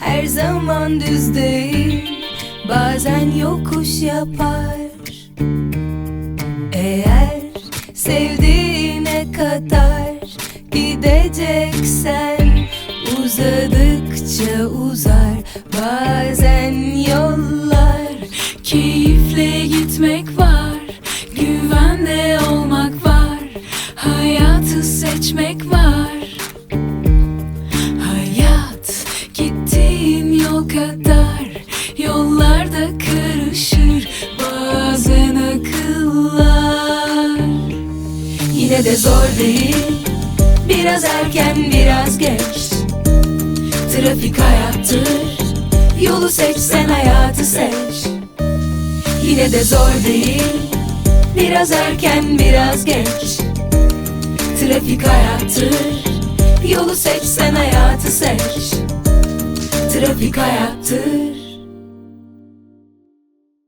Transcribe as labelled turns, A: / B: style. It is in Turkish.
A: her zaman düz değil Bazen yokuş yapar. Eğer sevdiğine kadar gideceksen Uzadıkça uzar. Bazen yollar
B: Keyifle gitmek var, güvende olmak var, hayatı seçmek var. Kadar yollarda karışır bazen akıllar.
A: Yine de zor değil Biraz erken biraz geç. Trafik hayattır Yolu seçsen hayatı seç. Yine de zor değil Biraz erken biraz geç. Trafik hayattır Yolu seçsen hayatı seç Trafik hayattır